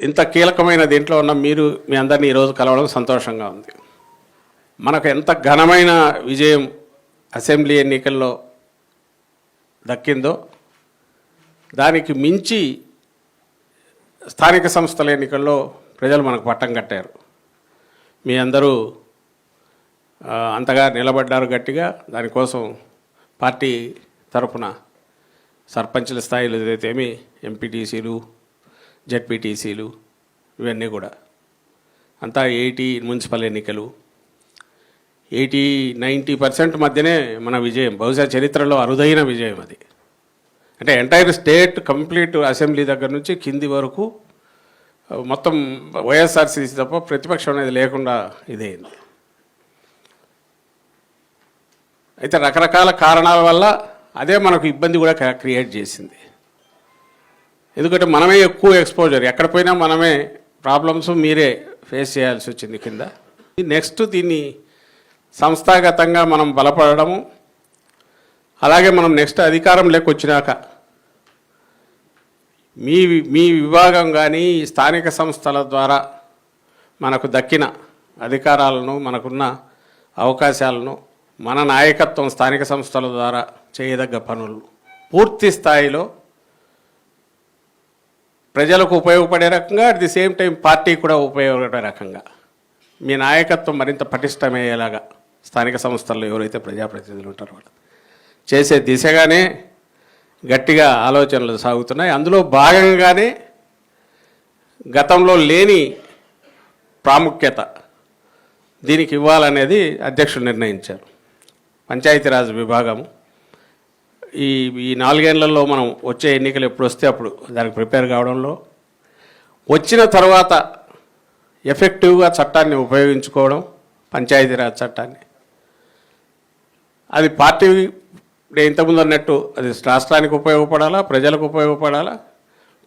ఇంత కీలకమైన దీంట్లో ఉన్న మీరు మీ అందరినీ ఈరోజు కలవడం సంతోషంగా ఉంది. మనకు ఎంత ఘనమైన విజయం అసెంబ్లీ ఎన్నికల్లో దక్కిందో దానికి మించి స్థానిక సంస్థల ఎన్నికల్లో ప్రజలు మనకు పట్టం కట్టారు. మీ అందరూ అంతగా నిలబడ్డారు గట్టిగా దానికోసం పార్టీ తరఫున సర్పంచుల స్థాయిలో ఏదైతేమి ఎంపీటీసీలు జెడ్పీటీసీలు ఇవన్నీ కూడా. అంతా ఎయిటీ మున్సిపల్ ఎన్నికలు. ఎయిటీ నైంటీ పర్సెంట్ మధ్యనే మన విజయం బహుశా చరిత్రలో అరుదైన విజయం అది. అంటే ఎంటైర్ స్టేట్ కంప్లీట్ అసెంబ్లీ దగ్గర నుంచి కింది వరకు మొత్తం వైఎస్ఆర్సీసీ తప్ప ప్రతిపక్షం అనేది లేకుండా ఇదైంది. అయితే రకరకాల కారణాల వల్ల అదే మనకు ఇబ్బంది కూడా క- క్రియేట్ చేసింది. ఎందుకంటే మనమే ఎక్కువ ఎక్స్పోజర్ ఎక్కడ పోయినా మనమే ప్రాబ్లమ్స్ మీరే ఫేస్ చేయాల్సి వచ్చింది కింద. నెక్స్ట్ దీన్ని సంస్థాగతంగా మనం బలపడము. అలాగే మనం నెక్స్ట్ అధికారం లేకొచ్చినాక మీ మీ విభాగం కానీ ఈ స్థానిక సంస్థల ద్వారా మనకు దక్కిన అధికారాలను మనకున్న అవకాశాలను మన నాయకత్వం స్థానిక సంస్థల ద్వారా చేయదగ్గ పనులు. పూర్తి స్థాయిలో ప్రజలకు ఉపయోగపడే రకంగా at the same time party కూడా ఉపయోగపడే రకంగా. మీ నాయకత్వం మరింత పటిష్టమయ్యేలాగా స్థానిక సంస్థల్లో ఎవరైతే ప్రజాప్రతినిధులు ఉంటారో వాళ్ళు చేసే దిశగానే గట్టిగా ఆలోచనలు సాగుతున్నాయి. అందులో భాగంగానే గతంలో లేని ప్రాముఖ్యత దీనికి ఇవ్వాలనేది అధ్యక్షులు నిర్ణయించారు. పంచాయతీరాజ్ విభాగం ఈ ఈ నాలుగేళ్ళలో మనం వచ్చే ఎన్నికలు ఎప్పుడు వస్తే అప్పుడు దానికి ప్రిపేర్ కావడంలో వచ్చిన తర్వాత ఎఫెక్టివ్గా చట్టాన్ని ఉపయోగించుకోవడం పంచాయతీరాజ్ చట్టాన్ని. అది పార్టీ నేను ఇంతకుముందు అన్నట్టు అది రాష్ట్రానికి ఉపయోగపడాలా ప్రజలకు ఉపయోగపడాలా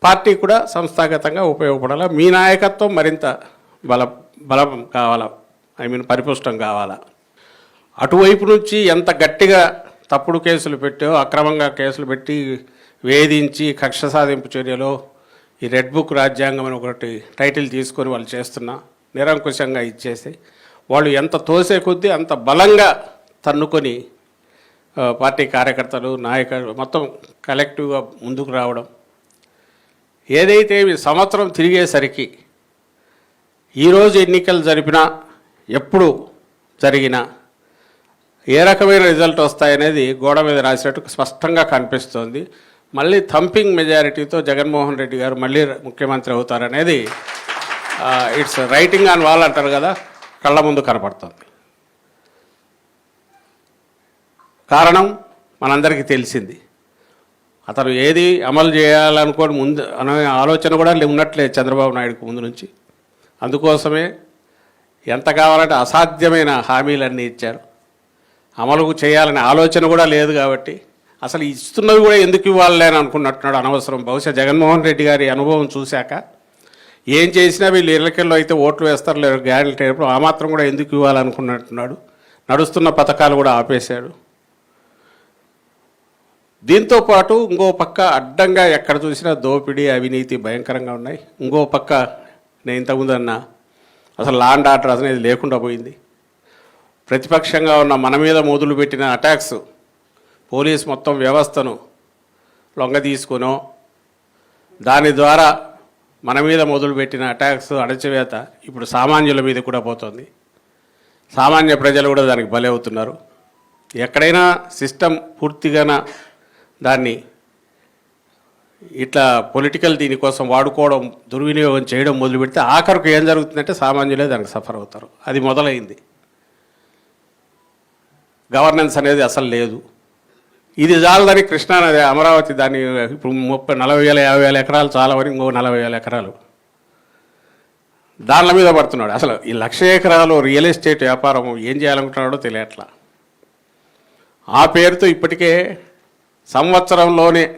పార్టీ కూడా సంస్థాగతంగా ఉపయోగపడాలా మీ నాయకత్వం మరింత బల బలం కావాలా ఐ మీన్ పరిపుష్టం కావాలా. అటువైపు నుంచి ఎంత గట్టిగా తప్పుడు కేసులు పెట్టో అక్రమంగా కేసులు పెట్టి వేధించి కక్ష సాధింపు చర్యలో ఈ రెడ్ బుక్ రాజ్యాంగం అని ఒకటి టైటిల్ తీసుకొని వాళ్ళు చేస్తున్నా నిరంకుశంగా ఇచ్చేసి వాళ్ళు ఎంత తోసే కొద్దీ అంత బలంగా తన్నుకొని పార్టీ కార్యకర్తలు నాయకులు మొత్తం కలెక్టివ్గా ముందుకు రావడం. ఏదైతే సంవత్సరం తిరిగేసరికి ఈరోజు ఎన్నికలు జరిపినా ఎప్పుడు జరిగినా ఏ రకమైన రిజల్ట్ వస్తాయనేది గోడ మీద రాసినట్టు స్పష్టంగా కనిపిస్తోంది. మళ్ళీ థంపింగ్ మెజారిటీతో జగన్మోహన్ రెడ్డి గారు మళ్ళీ ముఖ్యమంత్రి అవుతారనేది ఇట్స్ రైటింగ్ ఆన్ వాల్ అంటారు కదా కళ్ళ ముందు కనపడుతుంది. కారణం మనందరికీ తెలిసింది. అతను ఏది అమలు చేయాలనుకోని ముందు అనే ఆలోచన కూడా లే- ఉన్నట్లేదు చంద్రబాబు నాయుడుకు ముందు నుంచి. అందుకోసమే ఎంత కావాలంటే అసాధ్యమైన హామీలన్నీ ఇచ్చారు. అమలు చేయాలనే ఆలోచన కూడా లేదు కాబట్టి అసలు ఇస్తున్నవి కూడా ఎందుకు ఇవ్వాలని అనుకున్నట్టున్నాడు అనవసరం. బహుశా జగన్మోహన్ రెడ్డి గారి అనుభవం చూశాక ఏం చేసినా వీళ్ళు ఎన్నికల్లో అయితే ఓట్లు వేస్తారు లేదు గ్యారెంటీ ఆ మాత్రం కూడా ఎందుకు ఇవ్వాలనుకున్నట్టున్నాడు. నడుస్తున్న పథకాలు కూడా ఆపేశాడు. దీంతో పాటు ఇంకో పక్క అడ్డంగా ఎక్కడ చూసినా దోపిడీ అవినీతి భయంకరంగా ఉన్నాయి. ఇంకో పక్క నేను ఇంతకుముందు అన్నా అసలు లాండ్ ఆర్డర్ అనేది లేకుండా పోయింది. ప్రతిపక్షంగా ఉన్న మన మీద మొదలు పెట్టిన అటాక్స్ పోలీస్ మొత్తం వ్యవస్థను లొంగ తీసుకునో దాని ద్వారా మన మీద మొదలుపెట్టిన అటాక్స్ అణచివేత ఇప్పుడు సామాన్యుల మీద కూడా పోతుంది. సామాన్య ప్రజలు కూడా దానికి బలవుతున్నారు. ఎక్కడైనా సిస్టమ్ పూర్తిగా దాన్ని ఇట్లా పొలిటికల్ దీనికోసం వాడుకోవడం దుర్వినియోగం చేయడం మొదలు పెడితే ఆఖరికి ఏం జరుగుతుందంటే సామాన్యులే దానికి సఫర్ అవుతారు. అది మొదలైంది. గవర్నెన్స్ అనేది అసలు లేదు. ఇది చాలదని కృష్ణానది అమరావతి దాన్ని ఇప్పుడు ముప్పై నలభై వేల యాభై వేల ఎకరాలు చాలవని ఇంకో నలభై వేల ఎకరాలు. దానిల మీద పడుతున్నాడు. అసలు ఈ లక్ష ఎకరాలు రియల్ ఎస్టేట్ వ్యాపారం ఏం చేయాలనుకుంటున్నాడో తెలియట్లా. ఆ పేరుతో ఇప్పటికే సంవత్సరంలోనే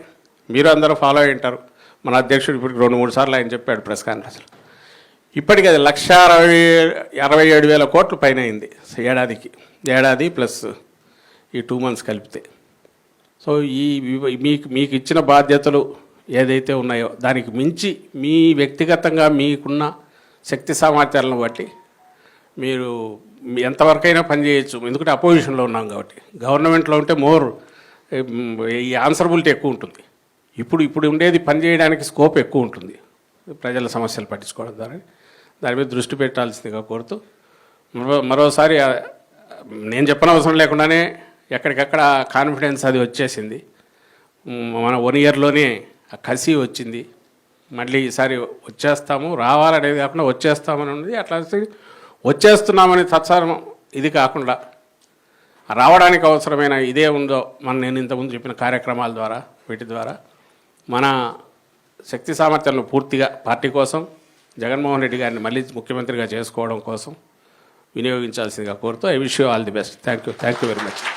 మీరు అందరూ ఫాలో అయ్యింటారు ఉంటారు. మన అధ్యక్షుడు ఇప్పటికి రెండు మూడు సార్లు ఆయన చెప్పాడు ప్రెస్ కాన్ఫరెన్స్లో. ఇప్పటికి అది లక్ష అరవై అరవై ఏడు వేల కోట్లు పైన అయింది ఏడాదికి. ఏడాది ప్లస్ ఈ టూ మంత్స్ కలిపితే. సో ఈ మీకు మీకు ఇచ్చిన బాధ్యతలు ఏదైతే ఉన్నాయో దానికి మించి మీ వ్యక్తిగతంగా మీకున్న శక్తి సామర్థ్యాలను బట్టి మీరు ఎంతవరకైనా పనిచేయచ్చు ఎందుకంటే అపోజిషన్లో ఉన్నాం కాబట్టి. గవర్నమెంట్లో ఉంటే మోర్ ఈ ఆన్సరబిలిటీ ఎక్కువ ఉంటుంది. ఇప్పుడు ఇప్పుడు ఉండేది పని చేయడానికి స్కోప్ ఎక్కువ ఉంటుంది. ప్రజల సమస్యలు పట్టించుకోవడం ద్వారా. దాని మీద దృష్టి పెట్టాల్సిందిగా కోరుతూ మరో మరోసారి నేను చెప్పనవసరం లేకుండానే ఎక్కడికక్కడ కాన్ఫిడెన్స్ అది వచ్చేసింది. మన వన్ ఇయర్లోనే కసి వచ్చింది. మళ్ళీ ఈసారి వచ్చేస్తాము రావాలనేది కాకుండా వచ్చేస్తామని ఉంది అట్లా వచ్చేస్తున్నామని తత్సారం ఇది కాకుండా రావడానికి అవసరమైన ఇదే ఉందో మన నేను ఇంతకుముందు చెప్పిన కార్యక్రమాల ద్వారా వీటి ద్వారా మన శక్తి సామర్థ్యాలను పూర్తిగా పార్టీ కోసం జగన్మోహన్ రెడ్డి గారిని మళ్ళీ ముఖ్యమంత్రిగా చేసుకోవడం కోసం వినియోగించాల్సిందిగా కోరుతూ I wish you all the best. Thank you thank you very much.